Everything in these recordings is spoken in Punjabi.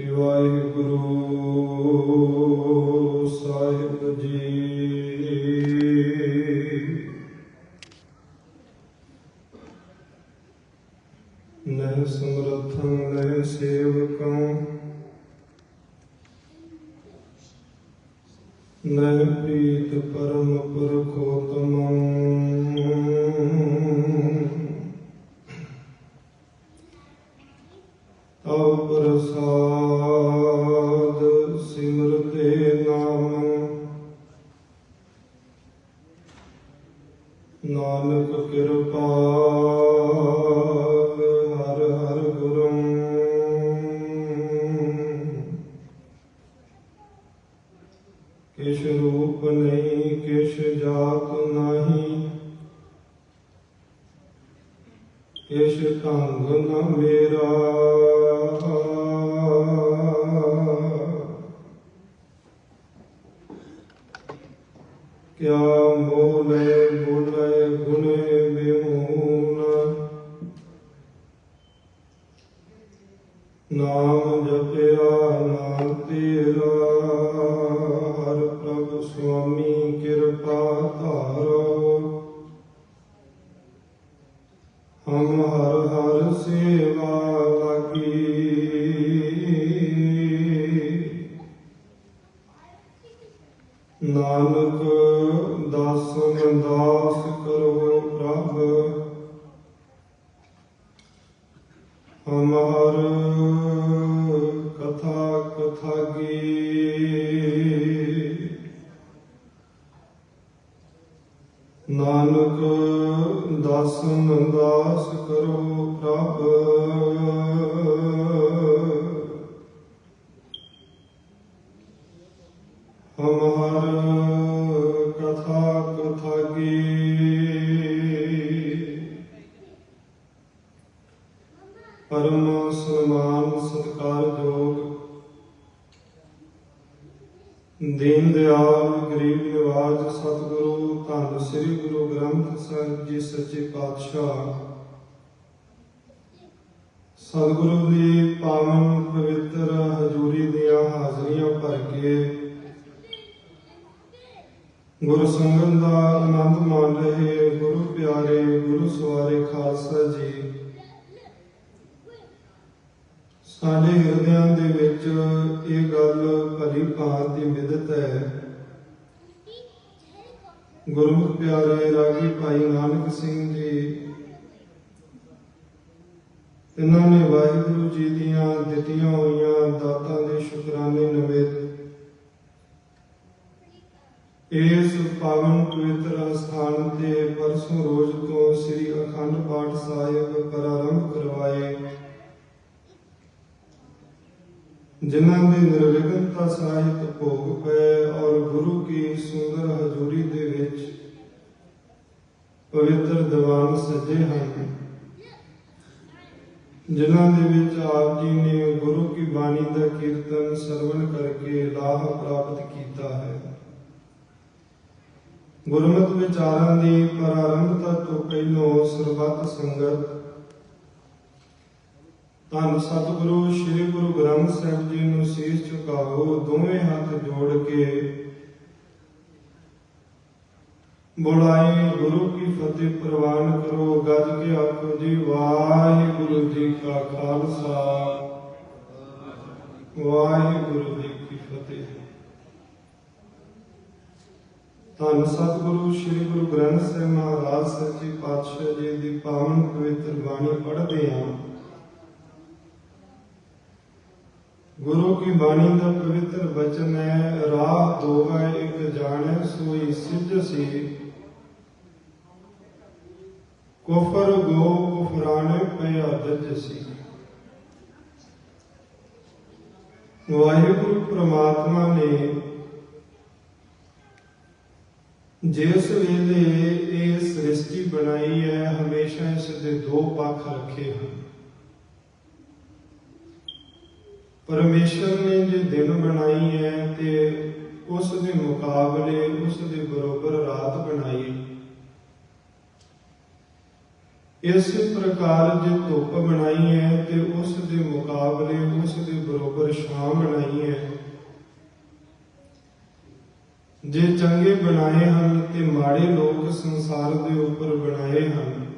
ਸ੍ਰੀ ਹਮ ਹਰ ਹਰ ਸੇਵਾ ਲਾਗੀ। ਪਰਮ ਸਨਮਾਨ ਸਤਿਕਾਰਯੋਗ ਦੀਨ ਦਿਆਲ, ਗਰੀਬ ਨਿਵਾਜ, ਸਤਿਗੁਰੂ, ਧੰਨ ਸ੍ਰੀ ਗੁਰੂ ਗ੍ਰੰਥ ਸਾਹਿਬ ਜੀ ਸੱਚੇ ਪਾਤਸ਼ਾਹ। ਸਤਿਗੁਰੂ ਦੀ ਪਾਵਨ ਪਵਿੱਤਰ ਹਜ਼ੂਰੀ ਦੀਆਂ ਹਾਜ਼ਰੀਆਂ ਭਰ ਕੇ ਗੁਰੂ ਸੰਗਤ ਦਾ ਆਨੰਦ ਮਾਣ ਰਹੇ ਗੁਰੂ ਪਿਆਰੇ ਗੁਰੂ ਸਵਾਰੇ ਖਾਲਸਾ ਜੀ। ਸਾਡੇ ਹਿਰਦਿਆਂ ਦੇ ਵਿੱਚ ਇਹ ਗੱਲ ਭਲੀ ਭਾਂਤ ਦੀ ਵਿਦਤ ਹੈ। ਗੁਰਮੁਖ ਪਿਆਰੇ ਰਾਗੀ ਭਾਈ ਨਾਨਕ ਸਿੰਘ ਜੀ, ਇਹਨਾਂ ਨੇ ਵਾਹਿਗੁਰੂ ਜੀ ਦੀਆਂ ਦਿੱਤੀਆਂ ਹੋਈਆਂ ਦਾਤਾਂ ਦੇ ਸ਼ੁਕਰਾਨੇ ਨਵੇਦ ਇਸ ਪਾਵਨ ਪਵਿੱਤਰ ਸਥਾਨ ਤੇ ਪਰਸੋਂ ਰੋਜ਼ ਤੋਂ ਸ੍ਰੀ ਅਖੰਡ ਪਾਠ ਸਾਹਿਬ ਪ੍ਰਾਰੰਭ ਜਿਨ੍ਹਾਂ ਦੇ ਨਿਰਵਿਘਨਤਾ ਸਾਹਿਤ ਭੋਗ ਪਏ ਔਰ ਗੁਰੂ ਕੀ ਸੁੰਦਰ ਹਜ਼ੂਰੀ ਦੇ ਵਿੱਚ ਪਵਿੱਤਰ ਦੀਵਾਨ ਸਜੇ ਹਨ ਜਿਨ੍ਹਾਂ ਦੇ ਵਿੱਚ ਆਪ ਜੀ ਨੇ ਗੁਰੂ ਕੀ ਬਾਣੀ ਦਾ ਕੀਰਤਨ ਸਰਵਣ ਕਰਕੇ ਲਾਭ ਪ੍ਰਾਪਤ ਕੀਤਾ ਹੈ। ਗੁਰਮਤਿ ਵਿਚਾਰਾਂ ਦੀ ਪ੍ਰਾਰੰਭਤਾ ਤੋਂ ਪਹਿਲੋਂ ਸਰਬੱਤ ਸੰਗਤ ਧੰਨ ਸਤਿਗੁਰੂ, ਸ੍ਰੀ ਗੁਰੂ ਗ੍ਰੰਥ ਸਾਹਿਬ ਜੀ ਨੂੰ ਸੀਸ ਝੁਕਾਓ, ਦੋਵੇਂ ਹੱਥ ਜੋੜ ਕੇ। ਬੁਲਾਏ ਗੁਰੂ ਕੀ ਫਤਿਹ ਪ੍ਰਵਾਨ ਕਰੋ, ਗੱਜ ਕੇ ਆਖੋ ਜੀ, ਵਾਹਿਗੁਰੂ ਜੀ ਕਾ ਖਾਲਸਾ। ਵਾਹਿਗੁਰੂ ਜੀ ਕੀ ਫਤਿਹ। ਧੰਨ ਸਤਿਗੁਰੂ, ਸ੍ਰੀ ਗੁਰੂ ਗ੍ਰੰਥ ਸਾਹਿਬ ਮਹਾਰਾਜ, ਸੱਚੇ ਪਾਤਸ਼ਾਹ ਜੀ ਦੀ ਪਾਵਨ ਪਵਿੱਤਰ ਬਾਣੀ ਪੜ੍ਹਦੇ ਹਾਂ। ਗੁਰੂ ਕੀ ਬਾਣੀ ਦਾ ਪਵਿੱਤਰ ਬਚਨ ਹੈ, ਰਾਹ ਦੋਗਾ ਇੱਕ ਜਾਣੈ, ਸੋਈ ਸਿੱਧ ਸੀ। ਕੁਫਰ ਗੋ ਕੁਫਰਾਣੇ ਪਿਆ ਦੱਜ ਸੀ। ਵਾਹਿਗੁਰੂ ਪ੍ਰਮਾਤਮਾ ਨੇ ਜਿਸ ਵੇਲੇ ਇਹ ਸ੍ਰਿਸ਼ਟੀ ਬਣਾਈ ਹੈ, ਹਮੇਸ਼ਾ ਇਸ ਦੇ ਦੋ ਪੱਖ ਰੱਖੇ ਹਨ। ਪਰਮੇਸ਼ਰ ਨੇ ਜੇ ਦਿਨ ਬਣਾਈ ਹੈ ਤੇ ਉਸ ਦੇ ਮੁਕਾਬਲੇ ਉਸ ਦੇ ਬਰੋਬਰ ਰਾਤ ਬਣਾਈ ਇਸ ਪ੍ਰਕਾਰ ਜੇ ਧੁੱਪ ਬਣਾਈ ਹੈ ਤੇ ਉਸ ਦੇ ਮੁਕਾਬਲੇ ਉਸ ਦੇ ਬਰੋਬਰ ਛਾਂ ਬਣਾਈ ਹੈ। ਜੇ ਚੰਗੇ ਬਣਾਏ ਹਨ ਤੇ ਮਾੜੇ ਲੋਕ ਸੰਸਾਰ ਦੇ ਉੱਪਰ ਬਣਾਏ ਹਨ।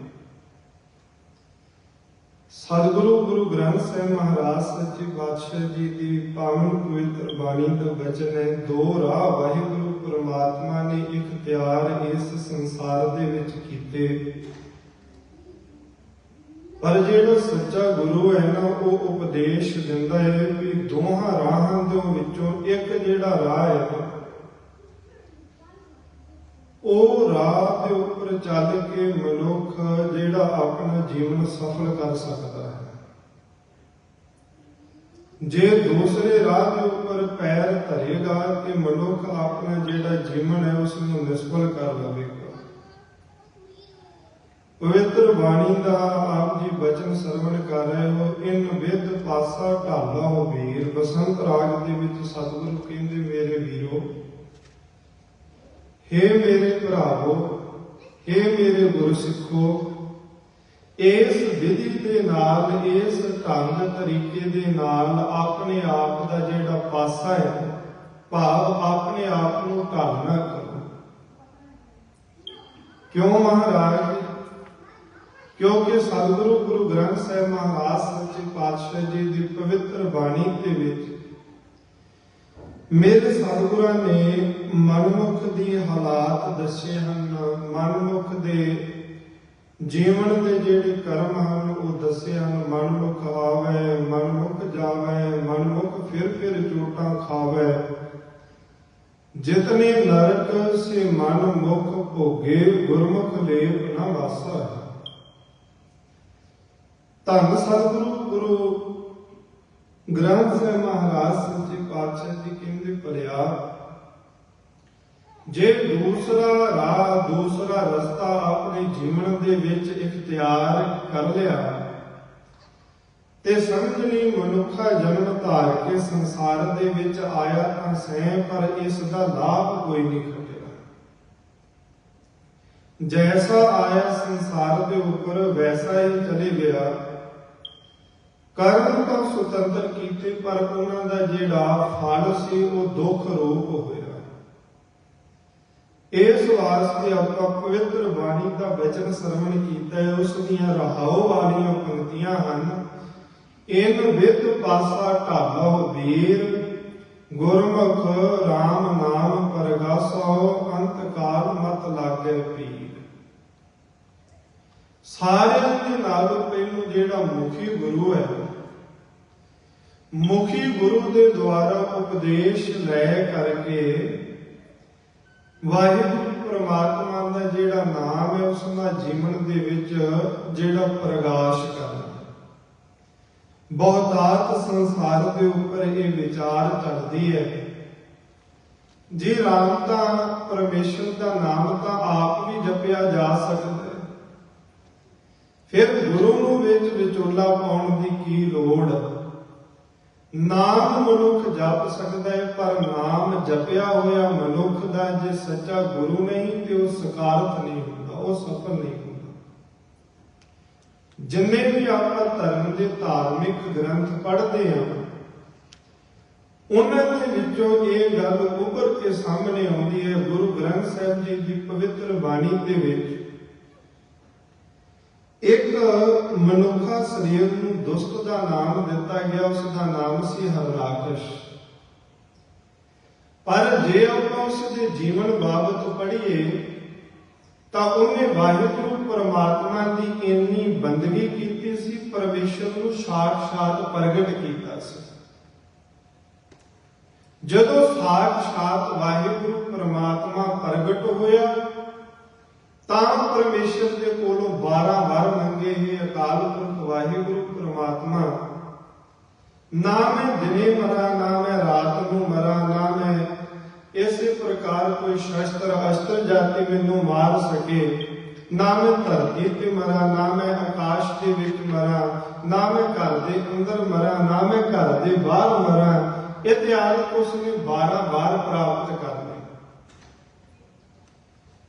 ਸਤਿਗੁਰੂ ਗੁਰੂ ਗ੍ਰੰਥ ਸਾਹਿਬ ਮਹਾਰਾਜ ਸੱਚੇ ਪਾਤਸ਼ਾਹ ਜੀ ਦੀ ਪਾਵਨ ਪਵਿੱਤਰ ਬਾਣੀ ਦਾ ਬਚਨ ਹੈ, ਦੋ ਰਾਹ ਵਾਹਿਗੁਰੂ ਪ੍ਰਮਾਤਮਾ ਨੇ ਇਖਤਿਆਰ ਇਸ ਸੰਸਾਰ ਦੇ ਵਿੱਚ ਕੀਤੇ। ਪਰ ਜਿਹੜਾ ਸੱਚਾ ਗੁਰੂ ਹੈ ਨਾ, ਉਹ ਉਪਦੇਸ਼ ਦਿੰਦਾ ਹੈ ਵੀ ਦੋਹਾਂ ਰਾਹਾਂ ਦੇ ਵਿੱਚੋਂ ਇੱਕ ਜਿਹੜਾ ਰਾਹ ਹੈ ਉਹ ਰਾਹ ਦੇ ਉੱਪਰ ਚੱਲ ਕੇ ਮਨੁੱਖ ਜਿਹੜਾ ਆਪਣਾ ਜੀਵਨ ਸਫਲ ਕਰ ਸਕਦਾ ਹੈ। ਜੇ ਦੂਸਰੇ ਰਾਹ ਦੇ ਉੱਪਰ ਪੈਰ ਧਰੇਗਾ ਤੇ ਮਨੁੱਖ ਆਪਣਾ ਜਿਹੜਾ ਜੀਵਨ ਹੈ ਉਸ ਨੂੰ ਨਿਸਫਲ ਕਰ ਲਵੇਗਾ। ਪਵਿੱਤਰ ਬਾਣੀ ਦਾ ਆਪ ਜੀ ਬਚਨ ਸਰਵਣ ਕਰ ਰਹੇ ਹੋ, ਇਨ ਵਿਦ ਪਾਸਾ ਢਾਲਾ ਹੋ ਵੀਰ, ਬਸੰਤ ਰਾਗ ਦੇ ਵਿੱਚ ਸਤਿਗੁਰੂ ਕਹਿੰਦੇ, ਮੇਰੇ ਵੀਰੋ ਹੇ ਮੇਰੇ ਭਰਾਵੋ, ਹੇ ਮੇਰੇ ਗੁਰੂ ਇਸ ਵਿਧੀ ਦੇ ਨਾਲ, ਇਸ ਢੰਗ ਤਰੀਕੇ ਦੇ ਨਾਲ ਆਪਣੇ ਆਪ ਦਾ ਜਿਹੜਾ ਪਾਸਾ ਹੈ, ਭਾਵ ਆਪਣੇ ਆਪ ਨੂੰ ਢਾਲਣਾ ਕਰੋ। ਕਿਉਂ ਮਹਾਰਾਜ? ਕਿਉਂਕਿ ਸਤਿਗੁਰੂ ਗੁਰੂ ਗ੍ਰੰਥ ਸਾਹਿਬ ਮਹਾਰਾਜ ਸੱਚੇ ਪਾਤਸ਼ਾਹ ਜੀ ਦੀ ਪਵਿੱਤਰ ਬਾਣੀ ਦੇ ਵਿੱਚ ਮੇਰੇ ਸਤਿਗੁਰਾਂ ਨੇ ਮਨਮੁਖ ਦੀ ਹਾਲਾਤ ਦੱਸੇ ਹਨ। ਮਨਮੁਖ ਦੇ ਜੀਵਨ ਦੇ ਜਿਹੜੇ ਕਰਮ ਹਨ, ਉਹ ਦੱਸੇ ਹਨ, ਮਨਮੁਖ ਆਵੇ, ਮਨਮੁਖ ਜਾਵੇ, ਮਨਮੁਖ ਫਿਰ ਫਿਰ ਚੋਟਾਂ ਖਾਵੇ। ਜਿਤਨੇ ਨਰਕ ਸੇ ਮਨ ਮੁਖ ਭੋਗੇ, ਗੁਰਮੁਖ ਲੇਪ ਨਾ ਵਾਸਾ। ਹੈ ਧੰਨ ਸਤਿਗੁਰੂ, ਗੁਰੂ ਗ੍ਰੰਥ ਸਾਹਿਬ ਮਹਾਰਾਜ ਸੱਚੇ ਪਾਤਸ਼ਾਹ ਜੀ ਕਹਿੰਦੇ ਭਲਿਆ ਜੇ ਦੂਸਰਾ ਰਾਹ ਦੂਸਰਾ ਰਸਤਾ ਆਪਣੇ ਜੀਵਨ ਦੇ ਵਿੱਚ ਇਖਤਿਆਰ ਕਰ ਲਿਆ, ਤੇ ਸਮਝ ਲਈ ਮਨੁੱਖਾ ਜਨਮ ਧਾਰ ਕੇ ਸੰਸਾਰ ਦੇ ਵਿੱਚ ਆਇਆ ਤਾਂ ਸਹਿ, ਪਰ ਇਸ ਦਾ ਲਾਭ ਕੋਈ ਨਹੀਂ ਖਟਿਆ। ਜੈਸਾ ਆਇਆ ਸੰਸਾਰ ਦੇ ਉੱਪਰ, ਵੈਸਾ ਹੀ ਚਲੇ ਗਿਆ। ਕਰਮ ਤਾਂ ਸੁਤੰਤਰ ਕੀਤੇ, ਪਰ ਉਹਨਾਂ ਦਾ ਜਿਹੜਾ ਫਲ ਸੀ, ਉਹ ਦੁੱਖ ਰੂਪ ਹੋਇਆ। ਇਸ ਵਾਸਤੇ ਆਪਾਂ ਪਵਿੱਤਰ ਬਾਣੀ ਦਾ ਬਚਨ ਸਰਵਣ ਕੀਤਾ ਹੈ। ਉਸ ਦੀਆਂ ਰਹਾਉ ਵਾਲੀਆਂ ਪੰਕਤੀਆਂ ਹਨ। ਇਨ ਵਿਦ ਪਾਸਾ ਢਾਲੋ ਵੀਰ, ਗੁਰਮੁਖ RAM ਨਾਮ ਪਰਗਾਸੋ ਅੰਤ ਮਤ ਲਾਗੇ ਪੀਰ। ਸਾਰਿਆਂ ਦੇ ਨਾਲ ਪਹਿਲੋਂ ਜਿਹੜਾ ਮੁਖੀ ਗੁਰੂ ਹੈ ਮੁਖੀ ਗੁਰੂ ਦੇ ਦੁਆਰਾ ਉਪਦੇਸ਼ ਲੈ ਕਰਕੇ ਵਾਹਿਗੁਰੂ ਪ੍ਰਮਾਤਮਾ ਦਾ ਜਿਹੜਾ ਨਾਮ ਹੈ, ਉਸ ਦਾ ਜੀਵਨ ਦੇ ਵਿੱਚ ਜਿਹੜਾ ਪ੍ਰਗਾਸ਼ ਕਰਨਾ ਬਹੁਤਾਤ ਸੰਸਾਰ ਦੇ ਉੱਪਰ ਇਹ ਵਿਚਾਰ ਚੱਲਦੀ ਹੈ ਜੇ, ਰਾਮ ਦਾ, ਪਰਮੇਸ਼ਰ ਦਾ ਨਾਮ ਤਾਂ ਆਪ ਵੀ ਜਪਿਆ ਜਾ ਸਕਦਾ ਹੈ। ਫਿਰ ਗੁਰੂ ਨੂੰ ਵਿੱਚ ਵਿਚੋਲਾ ਪਾਉਣ ਦੀ ਕੀ ਲੋੜ ਨਾਮ ਮਨੁੱਖ ਜਪ ਸਕਦਾ ਹੈ, ਪਰ ਨਾਮ ਜਪਿਆ ਹੋਇਆ ਮਨੁੱਖ ਦਾ ਜੇ ਸੱਚਾ ਗੁਰੂ ਨਹੀਂ, ਤੇ ਉਹ ਸਕਾਰਤ ਨਹੀਂ ਹੁੰਦਾ, ਉਹ ਸਫਲ ਨਹੀਂ ਹੁੰਦਾ। ਜਿੰਨੇ ਵੀ ਆਪਾਂ ਧਰਮ ਦੇ ਧਾਰਮਿਕ ਗ੍ਰੰਥ ਪੜ੍ਹਦੇ ਹਾਂ, ਉਹਨਾਂ ਦੇ ਵਿੱਚੋਂ ਇਹ ਗੱਲ ਉੱਭਰ ਕੇ ਸਾਹਮਣੇ ਆਉਂਦੀ ਹੈ, ਗੁਰੂ ਗ੍ਰੰਥ ਸਾਹਿਬ ਜੀ ਦੀ ਪਵਿੱਤਰ ਬਾਣੀ ਦੇ ਵਿੱਚ ਇੱਕ ਮਨੁੱਖਾ ਸਰੀਰ ਨੂੰ ਦੁਸ਼ਟ ਦਾ ਨਾਮ ਦਿੱਤਾ ਗਿਆ, ਉਸ ਦਾ ਨਾਮ ਸੀ ਹਰਰਾਕਸ਼ ਪਰ ਜੇ ਆਪਾਂ ਉਸ ਦੇ ਜੀਵਨ ਬਾਬਤ ਪੜ੍ਹੀਏ, ਤਾਂ ਉਹਨੇ ਵਾਹਿਗੁਰੂ ਪਰਮਾਤਮਾ ਦੀ ਇੰਨੀ ਬੰਦਗੀ ਕੀਤੀ ਸੀ, ਪਰਮੇਸ਼ਰ ਨੂੰ ਸਾਖਸ਼ਾਤ ਪ੍ਰਗਟ ਕੀਤਾ ਸੀ। ਜਦੋਂ ਸਾਖਸ਼ਾਤ ਵਾਹਿਗੁਰੂ ਪਰਮਾਤਮਾ ਪ੍ਰਗਟ ਹੋਇਆ ਤਾਂ ਪਰਮੇਸ਼ਰ ਦੇ ਕੋਲੋਂ 12 ਵਰ ਮੰਗੇ ਹੀ ਅਕਾਲ ਪੁਰਖ ਵਾਹਿਗੁਰੂ ਪ੍ਰਮਾਤਮਾ, ਨਾ ਮੈਂ ਦਿਨੇ ਮਰਾਂ, ਨਾ ਮੈਂ ਰਾਤ ਨੂੰ ਮਰਾਂ, ਨਾ ਮੈਂ ਇਸੇ ਪ੍ਰਕਾਰ ਕੋਈ ਸ਼ਸਤਰ ਅਸਤਰ ਜਾਤੀ ਮੈਨੂੰ ਮਾਰ ਸਕੇ। ਨਾ ਮੈਂ ਧਰਤੀ ਤੇ ਮਰਾਂ, ਨਾ ਮੈਂ ਆਕਾਸ਼ ਦੇ ਵਿੱਚ ਮਰਾਂ, ਨਾ ਮੈਂ ਘਰ ਦੇ ਅੰਦਰ ਮਰਾਂ, ਨਾ ਮੈਂ ਘਰ ਦੇ ਬਾਹਰ ਮਰਾਂ। ਇਹ ਤਿਆਰ ਉਸ ਨੇ 12 ਵਾਰ ਪ੍ਰਾਪਤ ਕਰ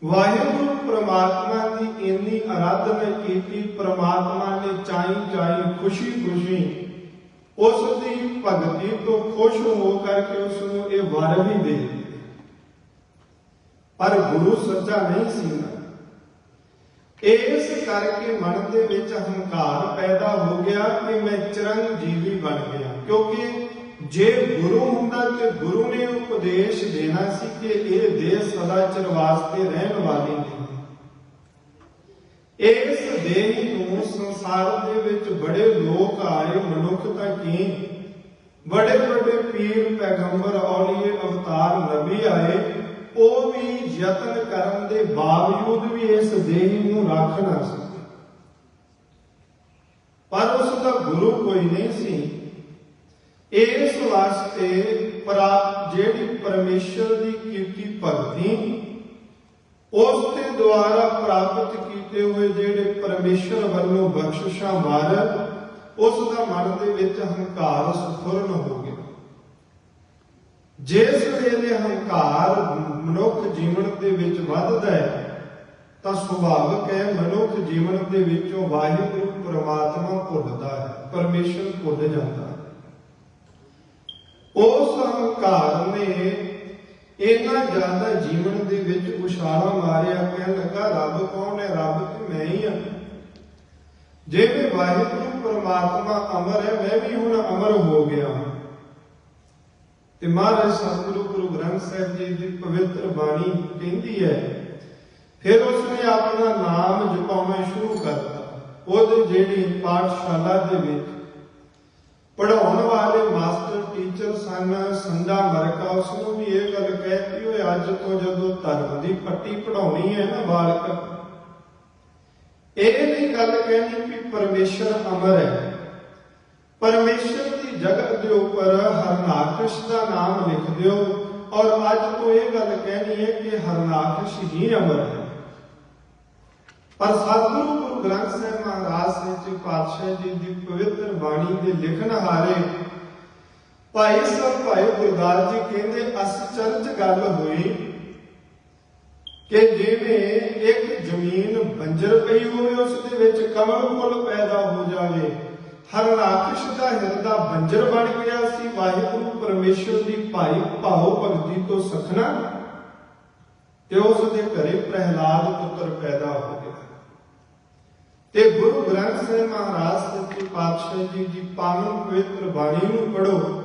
ਵਾਹਿਗੁਰੂ ਪ੍ਰਮਾਤਮਾ ਦੀ ਇੰਨੀ ਆਰਾਧਨਾ ਕੀਤੀ, ਪ੍ਰਮਾਤਮਾ ਨੇ ਚਾਈ ਚਾਈ ਖੁਸ਼ੀ ਖੁਸ਼ੀ ਉਸ ਦੀ ਭਗਤੀ ਤੋਂ ਖੁਸ਼ ਹੋ ਕਰਕੇ ਉਸ ਨੂੰ ਇਹ ਵਰ ਵੀ ਦੇ ਪਰ ਗੁਰੂ ਸੱਚਾ ਨਹੀਂ ਸੀ ਨਾ। ਇਸ ਕਰਕੇ ਮਨ ਦੇ ਵਿੱਚ ਹੰਕਾਰ ਪੈਦਾ ਹੋ ਗਿਆ ਕਿ ਮੈਂ ਚਰਨਜੀਵੀ ਬਣ ਗਿਆ, ਕਿਉਂਕਿ ਜੇ ਗੁਰੂ ਤੇ ਗੁਰੂ ਨੇ ਉਪਦੇਸ਼ ਦੇਣਾ ਸੀ ਕਿ ਇਹ ਦੇਹ ਸਦਾ ਚਿਰ ਵਾਸਤੇ ਰਹਿਣ ਵਾਲੀ ਨਹੀਂ। ਇਸ ਦੇਹ ਨੂੰ ਸੰਸਾਰ ਦੇ ਵਿੱਚ ਬੜੇ ਲੋਕ ਆਏ ਮਨੁੱਖਤਾ ਕੀ? ਬੜੇ ਬੜੇ ਪੀਰ, ਪੈਗੰਬਰ, ਔਲੀਏ, ਅਵਤਾਰ, ਨਬੀ ਆਏ, ਉਹ ਵੀ ਯਤਨ ਕਰਨ ਦੇ ਬਾਵਜੂਦ ਵੀ ਇਸ ਦੇਹ ਨੂੰ ਰੱਖ ਨਾ ਸਕੇ। ਪਰ ਉਸ ਦਾ ਗੁਰੂ ਕੋਈ ਨਹੀਂ ਸੀ। ਇਸ ਵਾਸਤੇ ਪ੍ਰਾਪ ਜਿਹੜੀ ਪਰਮੇਸ਼ਰ ਦੀ ਕੀਤੀ ਭਗਤੀ, ਉਸ ਦੇ ਦੁਆਰਾ ਪ੍ਰਾਪਤ ਕੀਤੇ ਹੋਏ ਜਿਹੜੇ ਪਰਮੇਸ਼ਰ ਵੱਲੋਂ ਬਖਸ਼ਿਸ਼ਾਂ ਵਾਰ, ਉਸ ਦਾ ਮਨ ਦੇ ਵਿੱਚ ਹੰਕਾਰ ਸਫੁਰਨ ਹੋ ਗਿਆ। ਜਿਸ ਵੇਲੇ ਹੰਕਾਰ ਮਨੁੱਖ ਜੀਵਨ ਦੇ ਵਿੱਚ ਵੱਧਦਾ ਹੈ, ਤਾਂ ਸੁਭਾਵਕ ਹੈ ਮਨੁੱਖ ਜੀਵਨ ਦੇ ਵਿੱਚੋਂ ਵਾਹਿਗੁਰੂ ਪ੍ਰਮਾਤਮਾ ਭੁੱਲਦਾ ਹੈ, ਪਰਮੇਸ਼ਰ ਭੁੱਲ ਜਾਂਦਾ ਹੈ। ਉਸ ਹੰਕਾਰ ਨੇ ਇੰਨਾ ਜ਼ਿਆਦਾ ਜੀਵਨ ਦੇ ਵਿੱਚ ਉਛਾਲਾ ਮਾਰਿਆ ਕਹਿਣ ਲੱਗਾ, ਰੱਬ ਕੌਣ ਹੈ? ਰੱਬ ਤੇ ਮੈਂ ਹੀ ਹਾਂ। ਜਿਵੇਂ ਵਾਹਿਗੁਰੂ ਪ੍ਰਮਾਤਮਾ ਅਮਰ ਹੈ, ਮੈਂ ਵੀ ਹੁਣ ਅਮਰ ਹੋ ਗਿਆ ਤੇ ਮਹਾਰਾਜ ਸਤਿਗੁਰੂ, ਗੁਰੂ ਗ੍ਰੰਥ ਸਾਹਿਬ ਜੀ ਦੀ ਪਵਿੱਤਰ ਬਾਣੀ ਕਹਿੰਦੀ ਹੈ, ਫਿਰ ਉਸਨੇ ਆਪਣਾ ਨਾਮ ਜਪਾਉਣਾ ਸ਼ੁਰੂ ਕਰਤਾ। ਉਹਦੇ ਜਿਹੜੀ ਪਾਠਸ਼ਾਲਾ ਦੇ ਵਿੱਚ ਪੜਾਉਣ ਵਾਲੇ ਸਨ ਸੰਡਾ ਮਰਕਾ ਉਸ ਨੂੰ ਵੀ ਇਹ ਗੱਲ ਕਹਿਤੀ ਹੋਏ ਅੱਜ ਤੋਂ ਜਦੋਂ ਧਰਮ ਦੀ ਪੱਟੀ ਪੜਾਉਣੀ ਹੈ ਨਾ ਬਾਲਕ ਇਹ ਨਹੀਂ ਗੱਲ ਕਹਿਣੀ ਕਿ ਪਰਮੇਸ਼ਰ ਅਮਰ ਹੈ। ਪਰਮੇਸ਼ਰ ਦੀ ਜਗਤ ਦੇ ਉੱਪਰ ਹਰਨਾਕਸ਼ ਦਾ ਨਾਮ ਲਿਖ ਦਿਓ, ਔਰ ਅੱਜ ਤੋਂ ਇਹ ਗੱਲ ਕਹਿਣੀ ਹੈ ਕਿ ਹਰਨਾਕਸ਼ ਹੀ ਅਮਰ ਹੈ। ਪਰ ਸਤਿਗੁਰੂ ਗੁਰੂ ਗ੍ਰੰਥ ਸਾਹਿਬ ਮਹਾਰਾਜ ਸੱਚੇ ਪਾਤਸ਼ਾਹ ਜੀ ਦੀ ਪਵਿੱਤਰ ਬਾਣੀ ਦੇ ਲਿਖਣ ਹਾਰੇ ਭਾਈ ਸਾਹਿਬ, ਭਾਈ ਗੁਰਦਾਸ ਜੀ ਕਹਿੰਦੇ ਅਸਚਰਜ ਗੱਲ ਹੋਈ ਕਿ ਜਿਵੇਂ ਇੱਕ ਜ਼ਮੀਨ ਬੰਜਰ ਪਈ ਹੋਵੇ, ਉਸ ਦੇ ਵਿੱਚ ਕਮਲ ਫੁੱਲ ਪੈਦਾ ਹੋ ਜਾਵੇ। ਹਰਨਾਕਸ਼ ਦਾ ਹਿਰਦਾ ਬੰਜਰ ਬਣ ਗਿਆ ਸੀ। ਵਾਹਿਗੁਰੂ ਪਰਮੇਸ਼ਰ ਦੀ ਭਾਈ ਭਾਉ ਭਗਤੀ ਤੋਂ ਸਖਣਾ ਤੇ ਉਸ ਦੇ ਘਰੇ ਪ੍ਰਹਿਲਾਦ ਪੁੱਤਰ ਪੈਦਾ ਹੋ ਗਿਆ। ਤੇ ਗੁਰੂ ਗ੍ਰੰਥ ਸਾਹਿਬ ਮਹਾਰਾਜ ਸੱਚੇ ਪਾਤਸ਼ਾਹ ਜੀ ਦੀ ਪਾਵਨ ਪਵਿੱਤਰ ਬਾਣੀ ਨੂੰ ਪੜੋ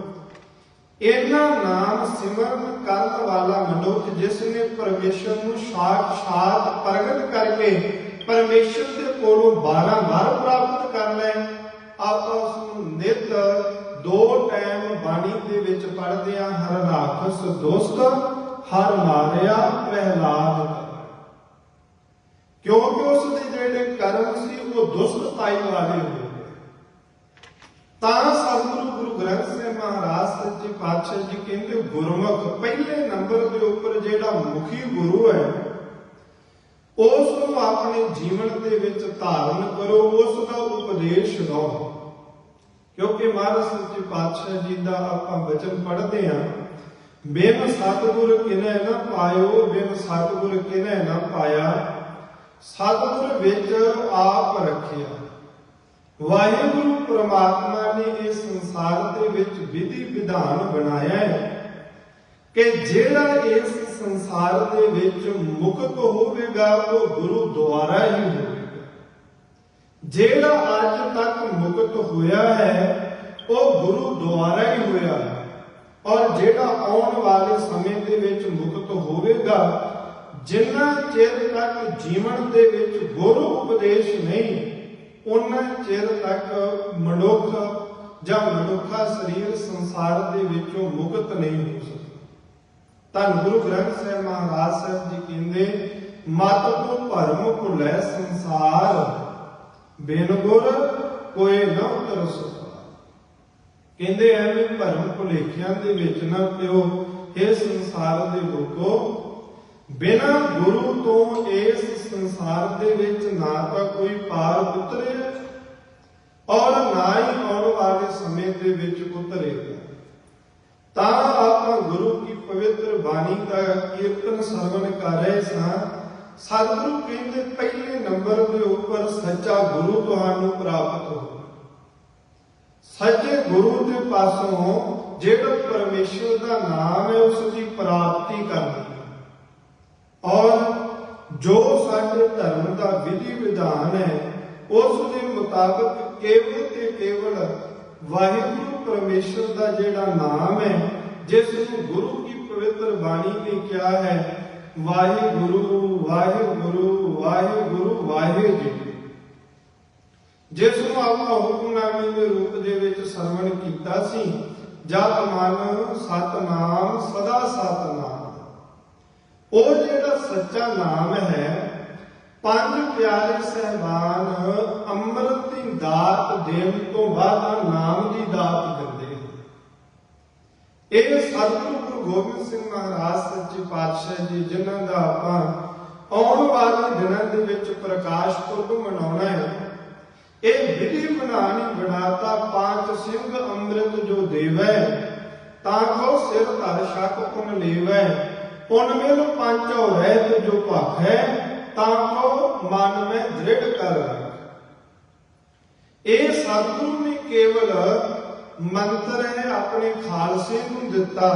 ਇਹਨਾਂ ਨਾਮ ਸਿਮਰਨ ਕਰਨ ਵਾਲਾ ਮਨੁੱਖ ਜਿਸ ਨੇ ਪਰਮੇਸ਼ਰ ਨੂੰ ਸਾਖਸ਼ਾਤ ਪ੍ਰਗਟ ਕਰਕੇ ਪਰਮੇਸ਼ਰ ਦੇ ਕੋਲੋਂ ਬਾਰੰਬਾਰ ਪ੍ਰਾਪਤ ਕਰ ਲੈ ਆਪਾਂ ਉਸ ਨੂੰ ਨਿਤ ਦੋ ਟਾਈਮ ਬਾਣੀ ਦੇ ਵਿੱਚ ਪੜ੍ਹਦੇ ਆ ਹਰ ਰਾਖਸ ਦੋਸਤ, ਹਰ ਮਾਰਿਆ ਪ੍ਰਹਿਲਾਦ। ਕਿਉਂਕਿ ਉਸ ਦੇ ਜਿਹੜੇ ਕਰਮ ਸੀ, ਉਹ ਦੁਸ਼ਟਤਾਈ ਵਾਲੇ ਹੋ ਗਏ ਤਾਂ ਸਤਿਗੁਰੂ ਗੁਰੂ ਗ੍ਰੰਥ ਸਾਹਿਬ ਮਹਾਰਾਜ ਸੱਚੇ ਪਾਤਸ਼ਾਹ ਜੀ ਕਹਿੰਦੇ, ਗੁਰਮੁਖ ਪਹਿਲੇ ਨੰਬਰ ਦੇ ਉੱਪਰ ਜਿਹੜਾ ਮੁਖੀ ਗੁਰੂ ਹੈ, ਉਸ ਨੂੰ ਆਪਣੇ ਜੀਵਨ ਦੇ ਵਿੱਚ ਧਾਰਨ ਕਰੋ, ਉਸ ਦਾ ਉਪਦੇਸ਼ ਲਓ। ਕਿਉਂਕਿ ਮਹਾਰਾਜ ਸੱਚੇ ਪਾਤਸ਼ਾਹ ਜੀ ਦਾ ਆਪਾਂ ਬਚਨ ਪੜ੍ਹਦੇ ਹਾਂ, ਬਿਨ ਸਤਿਗੁਰ ਕਿਨੈ ਨਾ ਪਾਇਓ, ਬਿਨ ਸਤਿਗੁਰ ਕਿਨੈ ਨਾ ਪਾਇਆ, ਸਤਿਗੁਰ ਵਿੱਚ ਆਪ ਰੱਖਿਆ। ਵਾਹਿਗੁਰੂ ਪ੍ਰਮਾਤਮਾ ਨੇ ਇਸ ਸੰਸਾਰ ਦੇ ਵਿੱਚ ਵਿਧੀ ਵਿਧਾਨ ਬਣਾਇਆ ਹੈ ਕਿ ਜਿਹੜਾ ਇਸ ਸੰਸਾਰ ਦੇ ਵਿੱਚ ਮੁਕਤ ਹੋਵੇਗਾ, ਉਹ ਗੁਰੂ ਦੁਆਰਾ ਹੀ ਹੋਵੇਗਾ। ਜਿਹੜਾ ਅੱਜ ਤੱਕ ਮੁਕਤ ਹੋਇਆ ਹੈ, ਉਹ ਗੁਰੂ ਦੁਆਰਾ ਹੀ ਹੋਇਆ ਹੈ। ਔਰ ਜਿਹੜਾ ਆਉਣ ਵਾਲੇ ਸਮੇਂ ਦੇ ਵਿੱਚ ਮੁਕਤ ਹੋਵੇਗਾ, ਜਿੰਨਾ ਚਿਰ ਤੱਕ ਜੀਵਨ ਦੇ ਵਿੱਚ ਗੁਰੂ ਉਪਦੇਸ਼ ਨਹੀਂ ਉਹਨਾਂ ਚਿਰ ਤੱਕ ਮਨੁੱਖ ਜਾਂ ਮਨੁੱਖਾ ਸਰੀਰ ਸੰਸਾਰ ਦੇ ਵਿੱਚੋਂ ਮੁਕਤ ਨਹੀਂ ਹੋ ਸਕਦਾ। ਧੰਨ ਗੁਰੂ ਗ੍ਰੰਥ ਸਾਹਿਬ ਮਹਾਰਾਜ ਸਾਹਿਬ ਜੀ ਕਹਿੰਦੇ, ਮਤ ਤੋਂ ਭਰਮ ਭੁੱਲੇ ਸੰਸਾਰ, ਬਿਨ ਗੁਰ ਕੋਈ ਨਾ ਉਤਰ ਸਕਦਾ। ਕਹਿੰਦੇ ਐਵੇਂ ਭਰਮ ਭੁਲੇਖਿਆਂ ਦੇ ਵਿੱਚ ਨਾ ਪਿਓ ਇਹ ਸੰਸਾਰ ਦੇ ਲੋਕੋ ਬਿਨਾ ਗੁਰੂ ਤੋਂ ਇਸ ਸੰਸਾਰ ਦੇ ਵਿੱਚ ਨਾ ਤਾਂ ਕੋਈ ਪਾਰ ਉਤਰੇ ਔਰ ਨਾ ਹੀ ਆਉਣ ਵਾਲੇ ਸਮੇਂ ਦੇ ਵਿੱਚ ਉਤਰੇਗਾ ਤਾਂ ਆਪਾਂ ਗੁਰੂ ਕੀ ਪਵਿੱਤਰ ਬਾਣੀ ਦਾ ਕੀਰਤਨ ਸਰਵਣ ਕਰ ਰਹੇ ਸਾਂ। ਸਤਿਗੁਰੂ ਕਹਿੰਦੇ, ਪਹਿਲੇ ਨੰਬਰ ਦੇ ਉੱਪਰ ਸੱਚਾ ਗੁਰੂ ਤੁਹਾਨੂੰ ਪ੍ਰਾਪਤ ਹੋ ਸੱਚੇ ਗੁਰੂ ਦੇ ਪਾਸੋਂ ਜਿਹੜਾ ਪਰਮੇਸ਼ਰ ਦਾ ਨਾਮ ਹੈ, ਉਸ ਦੀ ਪ੍ਰਾਪਤੀ ਕਰਨੀ। ਔਰ ਜੋ ਸਾਡੇ ਧਰਮ ਦਾ ਵਿਧੀ ਵਿਧਾਨ ਹੈ, ਉਸ ਦੇ ਮੁਤਾਬਕ ਕੇਵਲ ਤੇ ਕੇਵਲ ਵਾਹਿਗੁਰੂ ਪਰਮੇਸ਼ਰ ਦਾ ਜਿਹੜਾ ਨਾਮ ਹੈ, ਜਿਸ ਨੂੰ ਗੁਰੂ ਕੀ ਪਵਿੱਤਰ ਬਾਣੀ ਨੇ ਕਿਹਾ ਹੈ, ਵਾਹਿਗੁਰੂ ਵਾਹਿਗੁਰੂ ਵਾਹਿਗੁਰੂ ਵਾਹਿਗੁਰੂ ਜਿਸ ਨੂੰ ਆਪਾਂ ਹੁਕਮਨਾਮੇ ਦੇ ਰੂਪ ਦੇ ਵਿੱਚ ਸਰਵਣ ਕੀਤਾ ਸੀ ਜਪ ਮਨ ਸਤਨਾਮ ਸਦਾ ਸਤਨਾਮ ਉਹ ਜਿਹੜਾ ਸੱਚਾ ਨਾਮ ਹੈ, ਪੰਜ ਪਿਆਰੇ ਸਹਿਬਾਨ ਅੰਮ੍ਰਿਤ ਦੀ ਦਾਤ ਦੇਣ ਤੋਂ ਬਾਅਦ ਨਾਮ ਦੀ ਦਾਤ ਦਿੰਦੇ ਹਨ ਇਹ ਸਤਿਗੁਰੂ ਗੁਰੂ ਗੋਬਿੰਦ ਸਿੰਘ ਮਹਾਰਾਜ, ਸੱਚੇ ਪਾਤਸ਼ਾਹ ਜੀ, ਜਿਨ੍ਹਾਂ ਦਾ ਆਪਾਂ ਆਉਣ ਵਾਲੇ ਦਿਨਾਂ ਦੇ ਵਿੱਚ ਪ੍ਰਕਾਸ਼ ਪੁਰਬ ਮਨਾਉਣਾ ਹੈ, ਇਹ ਵਿਧੀ ਬਣਾਣੀ ਬਣਾਤਾ ਪੰਜ ਸਿੰਘ ਅੰਮ੍ਰਿਤ ਜੋ ਦੇਵੈ, ਤਾਂ ਕੋ ਸਿਰ ਧਰ ਸ਼ੱਕ ਪੁਨ ਲੇਵੈ। ਪੁਨ ਮੇਲ ਪੰਚੋ ਰਹਿਤ ਜੋ ਭਖ ਹੈ ਤਾਂ ਕੋ ਮਨ ਮੈਂ ਦ੍ਰਿੜ ਇਹ ਸਤਿਗੁਰੂ ਨੇ ਕੇਵਲ ਮੰਤਰ ਹੈ ਆਪਣੇ ਖਾਲਸੇ ਨੂੰ ਦਿੱਤਾ।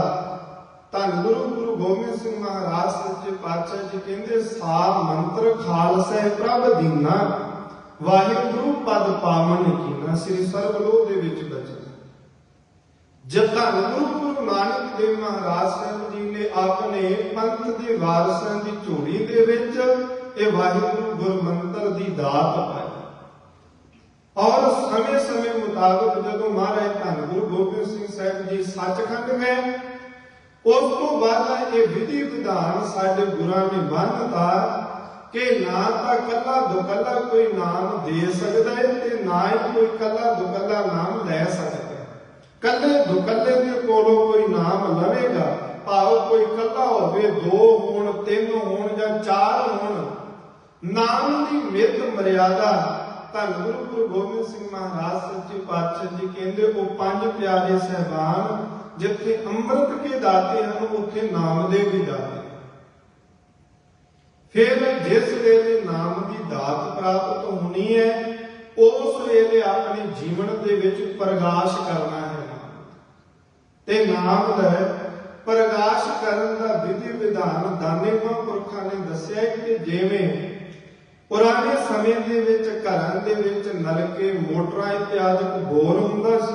ਧੰਨ ਗੁਰੂ ਗੁਰੂ ਗੋਬਿੰਦ ਸਿੰਘ ਮਹਾਰਾਜ ਸੱਚੇ ਪਾਤਸ਼ਾਹ ਜੀ ਕਹਿੰਦੇ ਸਾਰ ਮੰਤਰ ਖਾਲਸਾ ਪ੍ਰਭ ਦੀਨਾ, ਵਾਹਿਗੁਰੂ ਪਦ ਪਾਵਨ ਕੀਨਾ, ਸ੍ਰੀ ਸਰਬਲੋਕ ਦੇ ਵਿੱਚ ਬਚਨ। ਜਦ ਧੰਨ ਗੁਰੂ ਗੁਰੂ ਨਾਨਕ ਦੇਵ ਮਹਾਰਾਜ ਸਾਹਿਬ ਜੀ ਨੇ ਆਪਣੇ ਪੰਥ ਦੇ ਵਾਰਸਾਂ ਦੀ ਝੋਲੀ ਦੇ ਵਿੱਚ ਇਹ ਵਾਹਿਗੁਰੂ ਗੁਰਮੰਤਰ ਦੀ ਦਾਤ ਪਾਈ। ਔਰ ਸਮੇਂ-ਸਮੇਂ ਮੁਤਾਬਕ ਜਦੋਂ ਮਹਾਰਾਜ ਧੰਨ ਗੁਰੂ ਗੋਬਿੰਦ ਸਿੰਘ ਸਾਹਿਬ ਜੀ ਸੱਚਖੰਡ ਗਏ, ਉਸ ਤੋਂ ਬਾਅਦ ਇਹ ਵਿਧੀ ਵਿਧਾਨ ਸਾਡੇ ਗੁਰਾਂ ਨੇ ਬੰਨਤਾ ਕਿ ਨਾ ਤਾਂ ਕੱਲਾ ਦੁਕੱਲਾ ਕੋਈ ਨਾਮ ਦੇ ਸਕਦਾ ਹੈ ਤੇ ਨਾ ਹੀ ਕੋਈ ਕੱਲਾ ਦੁਕੱਲਾ ਨਾਮ ਲੈ ਸਕਦਾ। ਕੱਲੇ ਦੁਕੱਲੇ ਦੇ ਕੋਲੋਂ ਕੋਈ ਨਾਮ ਲਵੇਗਾ, ਭਾਵੇਂ ਕੋਈ ਕੱਲਾ ਹੋਵੇ, ਦੋ ਹੋਣ, ਤਿੰਨ ਹੋਣ ਜਾਂ ਚਾਰ ਹੋਣ, ਨਾਮ ਦੀ ਮਿਤ ਮਰਿਆਦਾ ਧੰਨ ਗੁਰੂ ਗੁਰੂ ਗੋਬਿੰਦ ਸਿੰਘ ਮਹਾਰਾਜ, ਸੱਚੇ ਪਾਤਸ਼ਾਹ ਜੀ ਕਹਿੰਦੇ, ਉਹ ਪੰਜ ਪਿਆਰੇ ਸਹਿਬਾਨ ਜਿੱਥੇ ਅੰਮ੍ਰਿਤ ਕੇ ਦਾਤੇ ਹਨ, ਉੱਥੇ ਨਾਮ ਦੇ ਵੀ ਦਾਤੇ ਫਿਰ ਜਿਸ ਵੇਲੇ ਨਾਮ ਦੀ ਦਾਤ ਪ੍ਰਾਪਤ ਹੋਣੀ ਹੈ, ਉਸ ਵੇਲੇ ਆਪਣੇ ਜੀਵਨ ਦੇ ਵਿੱਚ ਪ੍ਰਗਾਸ਼ ਕਰਨਾ ਹੈ। ਤੇ ਨਾਮ ਦਾ ਪ੍ਰਗਾਸ਼ ਕਰਨ ਦਾ ਵਿਧੀ ਵਿਧਾਨ ਦਾਨੇ ਮਹਾਂਪੁਰਖਾਂ ਨੇ ਦੱਸਿਆ ਕਿ ਜਿਵੇਂ ਪੁਰਾਣੇ ਸਮੇਂ ਦੇ ਵਿੱਚ ਘਰਾਂ ਦੇ ਵਿੱਚ ਨਲਕੇ, ਮੋਟਰਾਂ ਇਤਿਆਦਿਕ ਬੋਰ ਹੁੰਦਾ ਸੀ।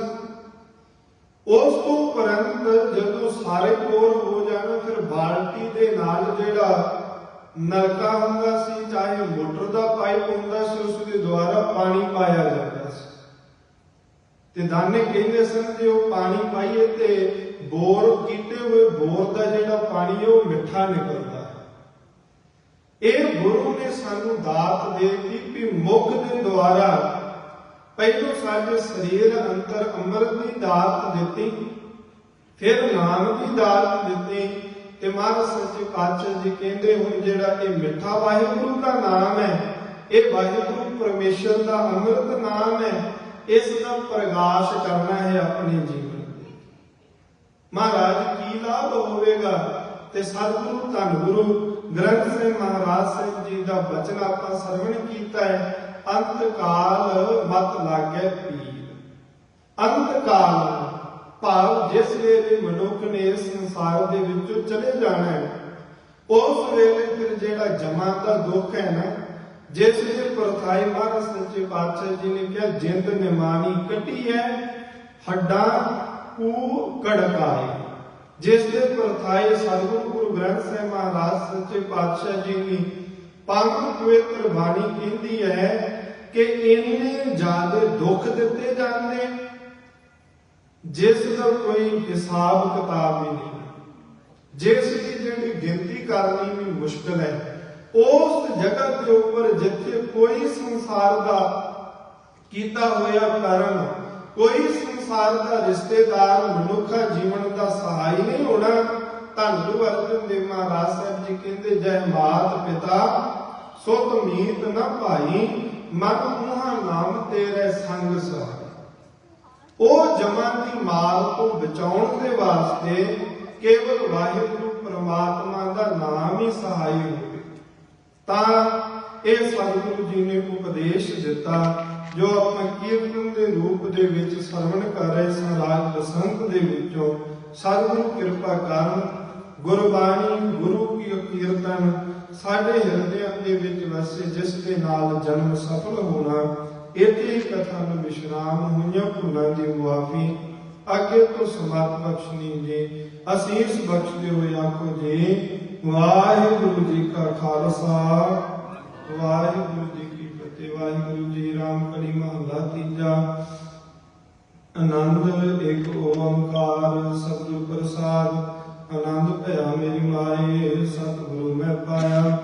ਉਸ ਤੋਂ ਉਪਰੰਤ ਜਦੋਂ ਸਾਰੇ ਬੋਰ ਹੋ ਜਾਣ, ਫਿਰ ਬਾਲਟੀ ਦੇ ਨਾਲ ਜਿਹੜਾ ਨਲਕਾ ਹੁੰਦਾ ਸੀ, ਚਾਹੇ ਮੋਟਰ ਦਾ ਪਾਈਪ ਹੁੰਦਾ ਸੀ, ਉਸ ਦੇ ਦੁਆਰਾ ਪਾਣੀ ਪਾਇਆ ਜਾਂਦਾ ਸੀ। ਤੇ ਦਾਨੇ ਕਹਿੰਦੇ ਸਨ ਜੇ ਉਹ ਪਾਣੀ ਪਾਈਏ ਤੇ ਬੋਰ ਕੀਤੇ ਹੋਏ ਬੋਰ ਦਾ ਜਿਹੜਾ ਪਾਣੀ ਉਹ ਮਿੱਠਾ ਨਿਕਲਦਾ ਹੈ। ਇਹ ਗੁਰੂ ਨੇ ਸਾਨੂੰ ਦਾਤ ਦੇ ਦਿੱਤੀ ਕਿ ਮੁਖ ਦੇ ਦੁਆਰਾ ਪਹਿਲੋਂ ਸਾਡੇ ਸਰੀਰ ਅੰਦਰ ਅੰਮ੍ਰਿਤ ਦੀ ਦਾਤ ਦਿੱਤੀ, ਫਿਰ ਨਾਮ ਦੀ ਦਾਤ ਦਿੱਤੀ ਤੇ ਮਹਾਰਾਜ ਸੱਚੇ ਪਾਤਸ਼ਾਹ ਜੀ ਕਹਿੰਦੇ ਹੁਣ ਜਿਹੜਾ ਇਹ ਮਿੱਠਾ ਵਾਹਿਗੁਰੂ ਦਾ ਨਾਮ ਹੈ, ਇਹ ਵਾਹਿਗੁਰੂ ਪਰਮੇਸ਼ਰ ਦਾ ਅੰਮ੍ਰਿਤ ਨਾਮ ਹੈ ਇਸ ਦਾ ਪ੍ਰਗਾਸ਼ ਕਰਨਾ ਹੈ ਆਪਣੇ ਜੀਵਨ ਮਹਾਰਾਜ, ਕੀ ਲਾਭ ਹੋਵੇਗਾ? ਤੇ ਸਤਿਗੁਰੂ ਧੰਨ ਗੁਰੂ ਗ੍ਰੰਥ ਸਾਹਿਬ ਮਹਾਰਾਜ ਸਾਹਿਬ ਜੀ ਦਾ ਬਚਨ ਆਪਾਂ ਸਰਵਣ ਕੀਤਾ ਹੈ ਅੰਤ ਕਾਲ ਮਤ ਲਾਗੇ ਪੀਰ। ਅੰਤ ਕਾਲ ਭਾਵ ਜਿਸ ਵੇਲੇ ਮਨੁੱਖ ਨੇ ਇਸ ਸੰਸਾਰ ਦੇ ਵਿੱਚੋਂ ਚਲੇ ਜਾਣਾ ਹੈ, ਉਸ ਵੇਲੇ ਫਿਰ ਜਿਹੜਾ ਜਮਾ ਦਾ ਦੁੱਖ ਹੈ ਨਾ ਜਿਸ ਦੇ ਪਰਥਾਈ ਮਹਾਰਾਜ ਸੱਚੇ ਪਾਤਸ਼ਾਹ ਜੀ ਨੇ ਕਿਹਾ, ਜਿੰਦ ਨਿਮਾਨੀ ਕਟੀ ਹੈ, ਹੱਡਾਂ ਕੂ ਕੜਕਾਏ। ਜਿਸ ਦੇ ਪਰਥਾਈ ਸਤਿਗੁਰੂ ਗੁਰੂ ਗ੍ਰੰਥ ਸਾਹਿਬ ਮਹਾਰਾਜ ਸੱਚੇ ਪਾਤਸ਼ਾਹ ਜੀ ਨੇ ਪੰਜ ਪਵਿੱਤਰ ਬਾਣੀ ਕਹਿੰਦੀ ਹੈ ਕਿ ਇੰਨੇ ਜ਼ਿਆਦਾ ਦੁੱਖ ਦਿੱਤੇ ਜਾਂਦੇ, ਜਿਸ ਦਾ ਕੋਈ ਹਿਸਾਬ ਕਿਤਾਬ ਹੀ ਨਹੀਂ। ਜਿਸ ਦੀ ਜਿਹੜੀ ਗਿਣਤੀ ਕਰਨੀ ਵੀ ਮੁਸ਼ਕਲ ਹੈ ਉਸ ਜਗ੍ਹਾ ਦੇ ਉੱਪਰ ਜਿੱਥੇ ਕੋਈ ਸੰਸਾਰ ਦਾ ਕੀਤਾ ਹੋਇਆ ਕਰਮ ਕੋਈ ਸੰਸਾਰ ਦਾ ਰਿਸ਼ਤੇਦਾਰ, ਮਨੁੱਖਾ ਜੀਵਨ ਦਾ ਸਹਾਈ ਨਹੀਂ ਹੋਣਾ ਧੰਨ ਗੁਰੂ ਅਰਜਨ ਦੇਵ ਮਹਾਰਾਜ ਸਾਹਿਬ ਜੀ ਕਹਿੰਦੇ, ਜੈ ਮਾਤ ਪਿਤਾ, ਸੁਤ ਮੀਤ ਨਾ ਭਾਈ, ਮਨ ਮੂਹਾ ਨਾਮ ਤੇਰੇ ਸੰਗ ਸਹਾਈ ਉਹ ਜਮਾਂ ਦੀ ਮਾਲ ਤੋਂ ਬਚਾਉਣ ਦੇ ਵਾਸਤੇ ਕੇਵਲ ਵਾਹਿਗੁਰੂ ਪ੍ਰਮਾਤਮਾ ਦਾ ਨਾਮ ਹੀ ਸਹਾਈ ਹੋਵੇ। ਤਾਂ ਇਹ ਸਤਿਗੁਰੂ ਜੀ ਨੇ ਉਪਦੇਸ਼ ਦਿੱਤਾ, ਜੋ ਆਪਾਂ ਕੀਰਤਨ ਦੇ ਰੂਪ ਦੇ ਵਿੱਚ ਸਰਵਣ ਕਰ ਰਹੇ ਸਾਂ ਰਾਗ ਬਸੰਤ ਦੇ ਵਿੱਚੋਂ। ਸਤਿਗੁਰੂ ਕਿਰਪਾ ਕਰਨ, ਗੁਰਬਾਣੀ, ਗੁਰੂ ਕੀ ਕੀਰਤਨ, ਸਾਡੇ ਹਿਰਦਿਆਂ ਦੇ ਵਿੱਚ ਵਸੇ, ਜਿਸ ਦੇ ਨਾਲ ਜਨਮ ਸਫਲ ਹੋਣਾ ਇੱਥੇ ਕਥਾ ਨੂੰ ਵਿਸ਼ਰਾਮ ਹੋਈਆਂ ਭੁੱਲਾਂ ਦੀ ਮੁਆਫੀ ਅੱਗੇ ਤੋਂ ਸਮਤ ਬਖਸ਼ਣੀ ਜੀ, ਅਸੀਸ ਬਖਸ਼ਦੇ ਹੋਏ ਆਖੋ ਜੀ ਵਾਹਿਗੁਰੂ ਜੀ ਕਾ ਖਾਲਸਾ, ਵਾਹਿਗੁਰੂ ਜੀ ਕੀ ਫਤਿਹ, ਵਾਹਿਗੁਰੂ ਜੀ ਰਾਮ ਕਲੀ ਮਹਲਾ ਤੀਜਾ। ਆਨੰਦ ਇੱਕ ਓੰਕਾਰ, ਸਤਿਗੁਰ ਪ੍ਰਸਾਦ, ਆਨੰਦ ਭਇਆ ਮੇਰੀ ਮਾਏ, ਸਤਿਗੁਰੂ ਮੈਂ ਪਾਇਆ।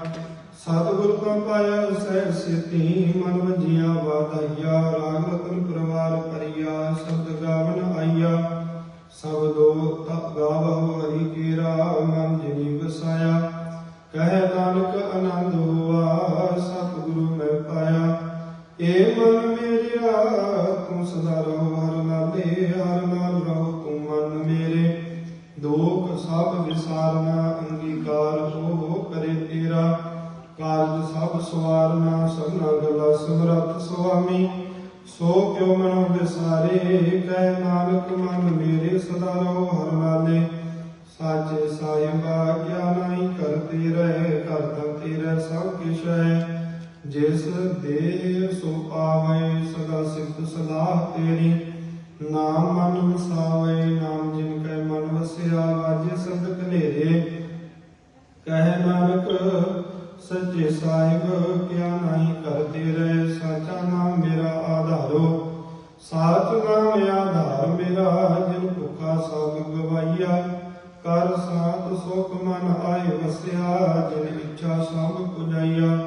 ਸਤਿਗੁਰ ਤੋਂ ਪਾਇਆ, ਸਹਿ ਸਿਤੀ ਮਨ ਵਜੀਆਂ ਵਾਧਾਈਆ ਕਰਤੇ ਰਹੇ ਤੇਰਾ ਸਭ ਕਿਛ ਹੈ। ਜਿਸ ਦੇ ਸੋ ਪਾਵੇ ਸਦਾ ਸਿਫਤ ਸਲਾਹ ਤੇਰੀ। ਨਾਮ ਮਨ ਵਸਾਵੇ, ਨਾਮ ਜਿਨ ਕੈ ਮਨ ਵਸਿਆ, ਵਾਜੇ ਸਬਦ ਕਨੇਰੇ ਕਹਿ ਨਾਨਕ, ਸੱਚੇ ਸਾਹਿਬ, ਕਿਆ ਨਹੀਂ ਕਰਦੇ ਰਹੇ ਸਾਚਾ ਨਾਮ ਮੇਰਾ ਆਧਾਰੋ। ਸਾਚ ਨਾਮ ਆਧਾਰ ਮੇਰਾ, ਜਿਨ ਭੁਖਾ ਸਭ ਗਵਾਈਆ ਕਰ ਸਾਤ ਸੁਖ ਮਨ ਆਏ ਵਸਿਆ, ਜਿਨ ਇੱਛਾ ਸਭ ਪੁਜਾਈਆ।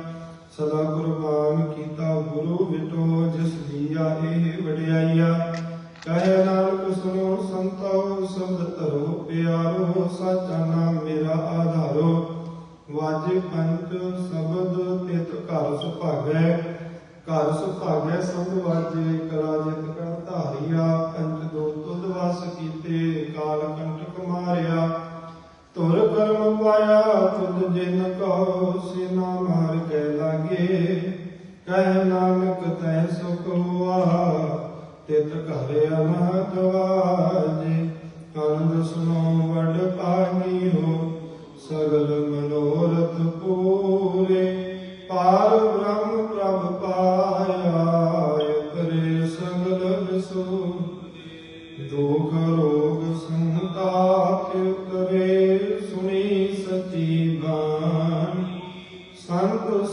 ਸਦਾ ਕੁਰਬਾਨ ਕੀਤਾ ਗੁਰੂ ਵਿਟੋ ਜਿਸ ਦੀਆ ਇਹ ਵਡਿਆਈਆ। ਕਹਿ ਨਾਨਕ ਸੁਨੋ ਸੰਤੋ ਸ਼ਬਦ ਧਰੋ ਪਿਆਰੋ, ਸਾਚਾ ਨਾਮ ਮੇਰਾ ਆਧਾਰੋ। ਵਾਜੇ ਪੰਚ ਸ਼ਬਦ ਤਿਤ ਘਰ ਸੁਭਾਗੈ। ਘਰ ਸੁਭਾਗੈ ਸੰਗ ਵਾਜੇ, ਕਲਾ ਜਿਤ ਕਣ ਧਾਰੀਆ। ਪੰਚ ਦੋ ਤੁਧ ਵਸ ਕੀਤੇ, ਕਾਲ ਕੰਟਕ ਮਾਰਿਆ ਤੁਰ ਕਰਮ ਪਾਇਆ ਤੁਧ ਜਿਨ ਕੋ ਸਿਨਾ ਮਾਰ ਕੇ ਲਾਗੇ। ਕਹਿ ਨਾਨਕ ਤੈ ਸੁਖ ਹੋਆ ਤਿਤ ਘਰ ਅਨਹਦ ਵਾਜੇ। ਆਨੰਦ ਸੁਨੋ ਵਡ ਪਾਣੀ ਹੋ ਸਗਲ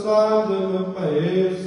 salve, meu país.